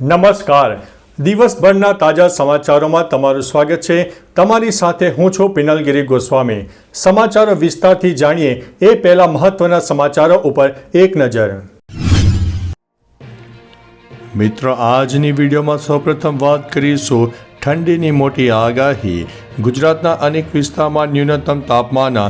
નમસ્કાર. દિવસભરના તાજા સમાચારોમાં તમારું સ્વાગત છે. તમારી સાથે હું છું પિનલગીરી ગોસ્વામી. સમાચારો વિસ્તારથી જાણીએ એ પહેલા મહત્વના સમાચારો ઉપર એક નજર. મિત્રો, આજની વિડીયોમાં સૌપ્રથમ વાત કરીશું ઠંડીની મોટી આગાહી. ગુજરાતના અનેક વિસ્તારમાં ન્યૂનતમ તાપમાન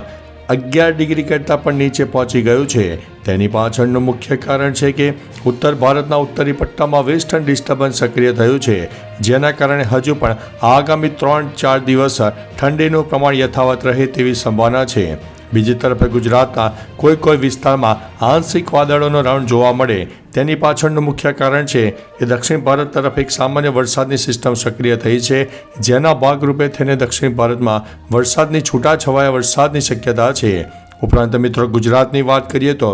અગિયાર ડિગ્રી કરતાં પણ નીચે પહોંચી ગયું છે. તેની પાછળનું મુખ્ય કારણ છે કે ઉત્તર ભારતના ઉત્તરી પટ્ટામાં વેસ્ટર્ન ડિસ્ટર્બન્સ સક્રિય થયું છે, જેના કારણે હજુ પણ આગામી ત્રણ ચાર દિવસ ઠંડીનું પ્રમાણ યથાવત રહે તેવી સંભાવના છે. બીજી તરફે ગુજરાતના કોઈ કોઈ વિસ્તારમાં આંશિક વાદળોનો રાઉન્ડ જોવા મળે તેની પાછળનું મુખ્ય કારણ છે કે દક્ષિણ ભારત તરફ એક સામાન્ય વરસાદની સિસ્ટમ સક્રિય થઈ છે, જેના ભાગરૂપે થઈને દક્ષિણ ભારતમાં વરસાદની છૂટાછવાયા વરસાદની શક્યતા છે. ઉપરાંત મિત્રો ગુજરાતની વાત કરીએ તો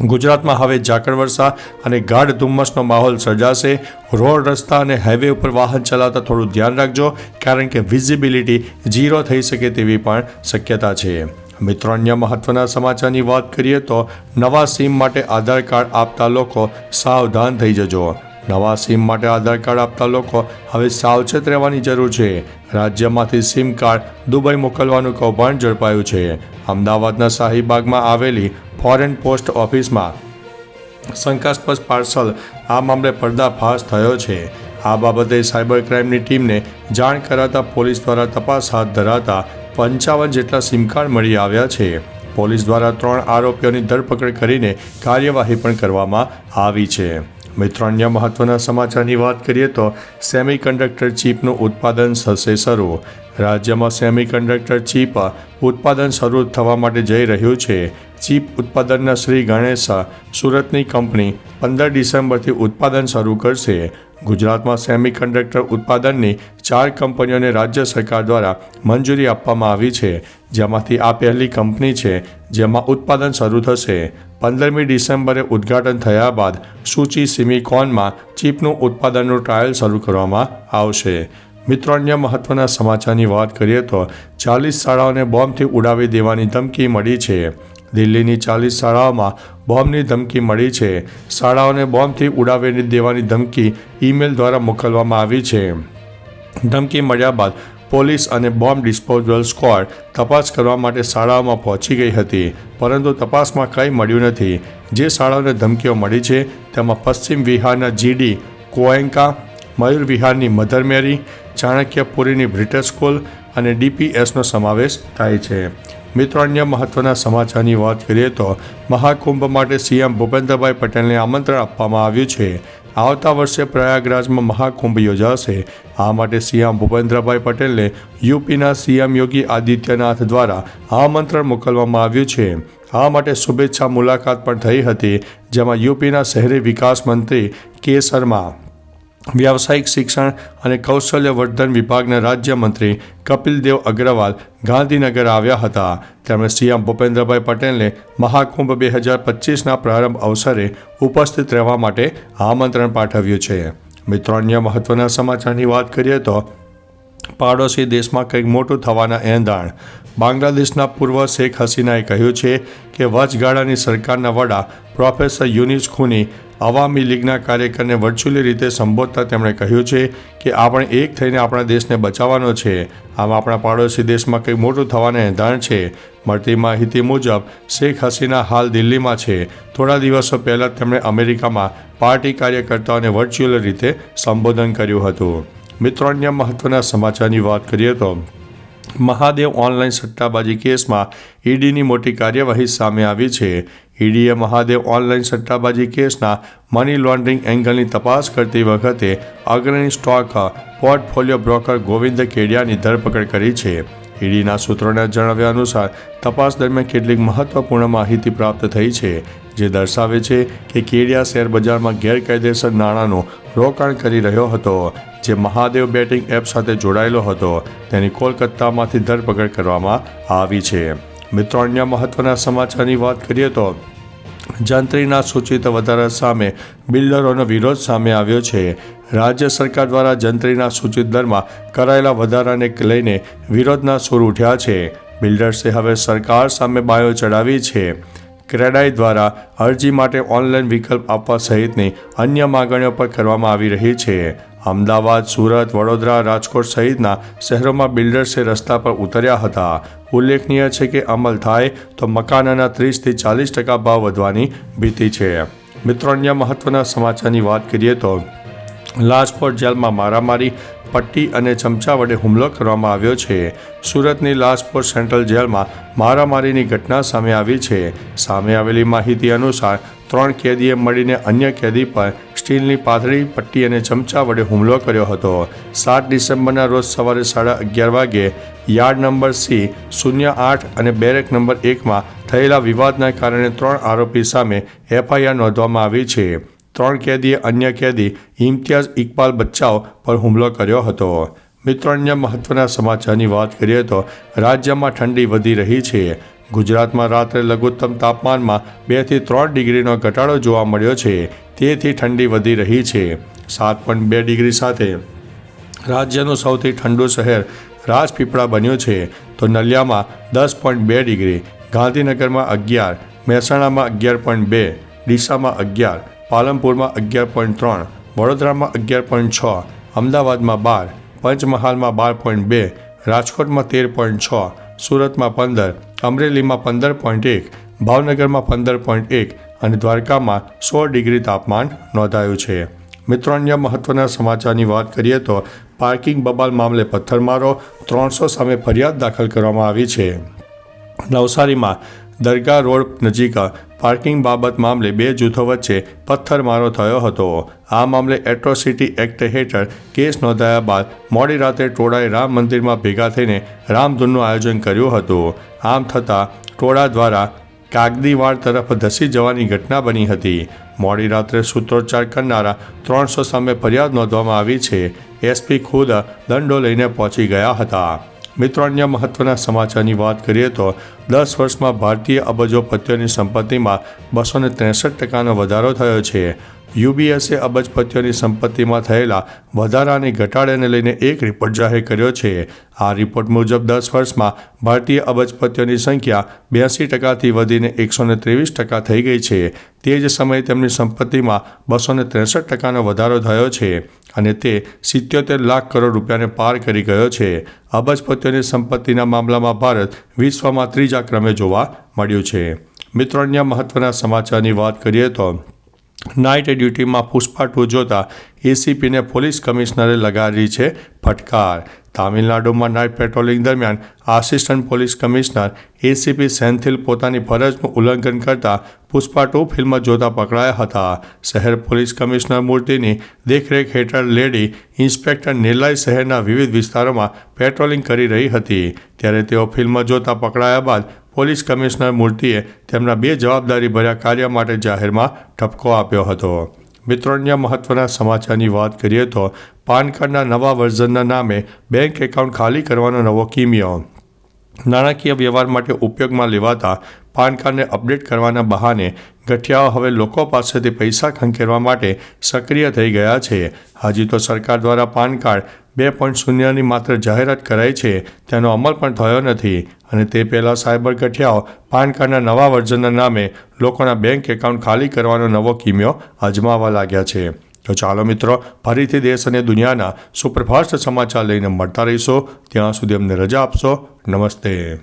ગુજરાતમાં હવે ઝાકળ વર્ષા અને ગાઢ ધુમ્મસનો માહોલ સર્જાશે. રોડ, રસ્તા અને હાઈવે ઉપર વાહન ચલાવતા થોડું ધ્યાન રાખજો, કારણ કે વિઝિબિલિટી ઝીરો થઈ શકે તેવી પણ શક્યતા છે. મિત્રો, અન્ય મહત્વના સમાચારની વાત કરીએ તો નવા સિમ માટે આધાર કાર્ડ આપતા લોકો સાવધાન થઈ જજો. નવા સિમ માટે આધાર કાર્ડ આપતા લોકો હવે સાવચેત રહેવાની જરૂર છે. રાજ્યમાંથી સિમ કાર્ડ દુબઈ મોકલવાનું કૌભાંડ ઝડપાયું છે. અમદાવાદના શાહીબાગમાં આવેલી ફોરેન પોસ્ટ ઓફિસમાં શંકાસ્પદ પાર્સલ આ મામલે પર્દાફાશ થયો છે. આ બાબતે સાયબર ક્રાઇમની ટીમને જાણ કરાતા પોલીસ દ્વારા તપાસ હાથ ધરાતા પંચાવન જેટલા સિમકાર્ડ મળી આવ્યા છે. પોલીસ દ્વારા ત્રણ આરોપીઓની ધરપકડ કરીને કાર્યવાહી પણ કરવામાં આવી છે. મિત્રો, અન્ય મહત્વના સમાચારની વાત કરીએ તો સેમી કન્ડક્ટર ચીપનું ઉત્પાદન થશે શરૂ. રાજ્યમાં સેમી કન્ડક્ટર ચીપ ઉત્પાદન શરૂ થવા માટે જઈ રહ્યું છે. ચીપ ઉત્પાદનના શ્રી ગણેશા સુરતની કંપની પંદર ડિસેમ્બરથી ઉત્પાદન શરૂ કરશે. ગુજરાતમાં સેમી કન્ડક્ટર ઉત્પાદનની ચાર કંપનીઓને રાજ્ય સરકાર દ્વારા મંજૂરી આપવામાં આવી છે, જેમાંથી આ પહેલી કંપની છે જેમાં ઉત્પાદન શરૂ થશે. પંદરમી ડિસેમ્બરે ઉદ્ઘાટન થયા બાદ સૂચી સિમિકોનમાં ચીપનું ઉત્પાદનનું ટ્રાયલ શરૂ કરવામાં આવશે. મિત્રો, અન્ય મહત્વના સમાચારની વાત કરીએ તો ચાલીસ શાળાઓને બોમ્બથી ઉડાવી દેવાની ધમકી મળી છે. દિલ્હીની ચાલીસ શાળાઓમાં બોમ્બની ધમકી મળી છે. શાળાઓને બોમ્બથી ઉડાવી દેવાની ધમકી ઈમેલ દ્વારા મોકલવામાં આવી છે. ધમકી મળ્યા બાદ પોલીસ અને બોમ્બ ડિસ્પોઝલ સ્ક્વોડ તપાસ કરવા માટે શાળાઓમાં પહોંચી ગઈ હતી, પરંતુ તપાસમાં કંઈ મળ્યું નથી. જે શાળાઓને ધમકીઓ મળી છે, તેમાં પશ્ચિમ વિહારના જીડી કોએન્કા, મયુર વિહારની મધર મેરી ચાણક્યપુરીની બ્રિટિશ સ્કૂલ અને ડીપીએસનો સમાવેશ થાય છે. મિત્રો અન્ય મહત્વના સમાચારની વાત કરીએ તો મહાકુંભ માટે સીએમ ભૂપેન્દ્રભાઈ પટેલને આમંત્રણ આપવામાં આવ્યું છે. આવતા વર્ષે પ્રયાગરાજમાં મહાકુંભ યોજાશે. આ માટે સીએમ ભૂપેન્દ્રભાઈ પટેલને યુપીના સીએમ યોગી આદિત્યનાથ દ્વારા આમંત્રણ મોકલવામાં આવ્યું છે. આ માટે શુભેચ્છા મુલાકાત પણ થઈ હતી, જેમાં યુપીના શહેરી વિકાસ મંત્રી કે. શર્મા વ્યાવસાયિક શિક્ષણ અને કૌશલ્ય વર્ધન વિભાગના રાજ્યમંત્રી કપિલદેવ અગ્રવાલ ગાંધીનગર આવ્યા હતા. તેમણે સીએમ ભૂપેન્દ્રભાઈ પટેલને મહાકુંભ બે હજાર પચીસના પ્રારંભ અવસરે ઉપસ્થિત રહેવા માટે આમંત્રણ પાઠવ્યું છે. મિત્રો, અન્ય મહત્વના સમાચારની વાત કરીએ તો પાડોશી દેશમાં કંઈક મોટું થવાના એંધાણ. બાંગ્લાદેશના પૂર્વ શેખ હસીનાએ કહ્યું છે કે વચગાળાની સરકારના વડા પ્રોફેસર યુનિસ ખૂની અવામી લીગના કાર્યકરને વર્ચ્યુઅલી રીતે સંબોધતા તેમણે કહ્યું છે કે આપણે એક થઈને આપણા દેશને બચાવવાનો છે. આમ આપણા પાડોશી દેશમાં કંઈક મોટું થવાના એંધાણ છે. મળતી માહિતી મુજબ, શેખ હસીના હાલ દિલ્હીમાં છે. થોડા દિવસો પહેલાં તેમણે અમેરિકામાં પાર્ટી કાર્યકર્તાઓને વર્ચ્યુઅલ રીતે સંબોધન કર્યું હતું. મિત્રો, અન્ય મહત્વના સમાચારની વાત કરીએ તો મહાદેવ ઓનલાઈન સટ્ટાબાજી કેસમાં ઈડીની મોટી કાર્યવાહી સામે આવી છે. ઈડીએ મહાદેવ ઓનલાઈન સટ્ટાબાજી કેસના મની લોન્ડરિંગ એંગલની તપાસ કરતી વખતે અગ્રણી સ્ટોક પોર્ટફોલિયો બ્રોકર ગોવિંદ કેડિયાની ધરપકડ કરી છે. ઈડીના સૂત્રોના જણાવ્યા અનુસાર તપાસ દરમિયાન કેટલીક મહત્વપૂર્ણ માહિતી પ્રાપ્ત થઈ છે, જે દર્શાવે છે કે કેડિયા શેર બજારમાં ગેરકાયદેસર નાણાંનું રોકાણ કરી રહ્યો હતો, જે મહાદેવ બેટિંગ એપ સાથે જોડાયેલો હતો. તેની કોલકાતામાંથી ધરપકડ કરવામાં આવી છે. મિત્રો, અન્ય મહત્વના સમાચારની વાત કરીએ તો જંત્રીના સૂચિત વધારા સામે બિલ્ડરોનો વિરોધ સામે આવ્યો છે. રાજ્ય સરકાર દ્વારા જંત્રીના સૂચિત દરમાં કરાયેલા વધારાને લઈને વિરોધના સૂર ઉઠ્યા છે. બિલ્ડર્સે હવે સરકાર સામે બાયો ચડાવી છે. ક્રેડાઈ દ્વારા અરજી માટે ઓનલાઈન વિકલ્પ આપવા સહિતની અન્ય માગણીઓ પર કરવામાં આવી રહી છે. અમદાવાદ, સુરત, વડોદરા, રાજકોટ સહિતના શહેરોમાં બિલ્ડર્સે રસ્તા પર ઉતર્યા હતા. ઉલ્લેખનીય છે કે અમલ થાય તો મકાનના ત્રીસથી ચાલીસ ટકા ભાવ વધવાની ભીતિ છે. મિત્રો, અન્ય મહત્વના સમાચારની વાત કરીએ તો લાજપોર જેલમાં મારામારી, પટ્ટી અને ચમચા વડે હુમલો કરવામાં આવ્યો છે. સુરતની લાજપોર સેન્ટ્રલ જેલમાં મારામારીની ઘટના સામે આવી છે. સામે આવેલી માહિતી અનુસાર, ત્રણ કેદીએ મળીને અન્ય કેદી પર સ્ટીલની પાથરી, પટ્ટી અને ચમચા વડે હુમલો કર્યો હતો. સાત ડિસેમ્બરના રોજ સવારે સાડા અગિયાર વાગે યાર્ડ નંબર સી, શૂન્ય આઠ અને બેરેક નંબર એકમાં થયેલા વિવાદના કારણે ત્રણ આરોપી સામે એફઆઈઆર નોંધવામાં આવી છે. ત્રણ કેદીએ અન્ય કેદી ઇમ્તિયાઝ ઇકબાલ બચ્ચાઓ પર હુમલો કર્યો હતો. મિત્રો, અન્ય મહત્વના સમાચારની વાત કરીએ તો રાજ્યમાં ઠંડી વધી રહી છે. ગુજરાતમાં રાત્રે લઘુત્તમ તાપમાનમાં બેથી ત્રણ ડિગ્રીનો ઘટાડો જોવા મળ્યો છે. તેથી ઠંડી વધી રહી છે. સાત પોઈન્ટ બે ડિગ્રી સાથે રાજ્યનું સૌથી ઠંડુ શહેર રાજપીપળા બન્યું છે. તો નલિયામાં દસ પોઈન્ટ બે ડિગ્રી, ગાંધીનગરમાં અગિયાર, મહેસાણામાં અગિયાર પોઈન્ટ બે, ડીસામાં અગિયાર પાલનપુરમાં અગિયાર પોઈન્ટ ત્રણ, વડોદરામાં અગિયાર પોઈન્ટ છ, અમદાવાદમાં બાર, પંચમહાલમાં બાર પોઈન્ટ બે, રાજકોટમાં તેર પોઈન્ટ છ, સુરતમાં પંદર, અમરેલીમાં પંદર પોઈન્ટ એક, ભાવનગરમાં પંદર પોઈન્ટ એક અને દ્વારકામાં સોળ ડિગ્રી તાપમાન નોંધાયું છે. મિત્રો, અન્ય મહત્વના સમાચારની વાત કરીએ તો પાર્કિંગ બબાલ મામલે પથ્થરમારો ત્રણસો સામે ફરિયાદ દાખલ કરવામાં આવી છે. નવસારીમાં દરગાહ રોડ નજીક પાર્કિંગ બાબત મામલે બે જૂથો વચ્ચે પથ્થરમારો થયો હતો. આ મામલે એટ્રોસિટી એક્ટ હેઠળ કેસ નોંધાયા બાદ મોડી રાતે ટોળાએ રામ મંદિરમાં ભેગા થઈને રામધૂનનું આયોજન કર્યું હતું. આમ થતાં ટોળા દ્વારા કાગદીવાડ તરફ ધસી જવાની ઘટના બની હતી. મોડી રાત્રે સૂત્રોચ્ચાર કરનારા ત્રણસો સામે ફરિયાદ નોંધવામાં આવી છે. એસપી ખુદ દંડો લઈને પહોંચી ગયા હતા. મિત્રો અન્ય મહત્વના સમાચારની વાત કરીએ તો દસ વર્ષમાં ભારતીય અબજોપતિઓની સંપત્તિમાં બસો ત્રેસઠ ટકાનો વધારો થયો છે. યુબીએસે અબજપતિઓની સંપત્તિમાં થયેલા વધારાની ઘટાડાને લઈને એક રિપોર્ટ જાહેર કર્યો છે. આ રિપોર્ટ મુજબ દસ વર્ષમાં ભારતીય અબજપતિઓની સંખ્યા બ્યાસી ટકાથી વધીને એકસો ત્રેવીસ ટકા થઈ ગઈ છે. તે જ સમયે તેમની સંપત્તિમાં બસો ત્રેસઠ ટકાનો વધારો થયો છે અને તે સિત્યોતેર લાખ કરોડ રૂપિયાને પાર કરી ગયો છે. અબજપતિઓની સંપત્તિના મામલામાં ભારત વિશ્વમાં ત્રીજા ક્રમે જોવા મળ્યું છે. મિત્રો, અન્ય મહત્વના સમાચારની વાત કરીએ તો નાઇટ ડ્યુટીમાં પુષ્પા ટુ જોતા એસીપીને પોલીસ કમિશનરે લગાડી છે ફટકાર. તામિલનાડુમાં નાઇટ પેટ્રોલિંગ દરમિયાન assistant police commissioner ACP Senthil પોતાની ફરજનું ઉલ્લંઘન કરતા પુષ્પા ટુ ફિલ્મ જોતા પકડાયા હતા. શહેર પોલીસ કમિશનર મૂર્તિની દેખરેખ હેઠળ લેડી ઇન્સ્પેક્ટર નેલાઈ શહેરના વિવિધ વિસ્તારોમાં પેટ્રોલિંગ કરી રહી હતી. ત્યારે તેઓ ફિલ્મ જોતા પકડાયા બાદ પોલીસ કમિશનર મૂર્તિએ તેમના બે જવાબદારી ભર્યા કાર્ય માટે જાહેરમાં ઠપકો આપ્યો હતો. મિત્રો અન્ય મહત્વના સમાચારની વાત કરીએ તો પાન કાર્ડના નવા વર્ઝનના નામે બેંક એકાઉન્ટ ખાલી કરવાનો નવો કિમિયો. નાણાકીય વ્યવહાર માટે ઉપયોગમાં લેવાતા પાન કાર્ડને અપડેટ કરવાના બહાને ગઠિયાઓ હવે લોકો પાસેથી પૈસા ખંખેરવા માટે સક્રિય થઈ ગયા છે. હજી તો સરકાર દ્વારા પાન કાર્ડ બે પોઈન્ટ શૂન્યની માત્ર જાહેરાત કરાઈ છે, તેનો અમલ પણ થયો નથી અને તે પહેલાં સાયબર ગઠિયાઓ પાન કાર્ડના નવા વર્ઝનના નામે લોકોના બેંક એકાઉન્ટ ખાલી કરવાનો નવો કિમિયો અજમાવા લાગ્યા છે. તો ચાલો મિત્રો, ફરીથી દેશ અને દુનિયાના સુપરફાસ્ટ સમાચાર લઈને મળતા રહીશો. ત્યાં સુધી અમને રજા આપશો. નમસ્તે.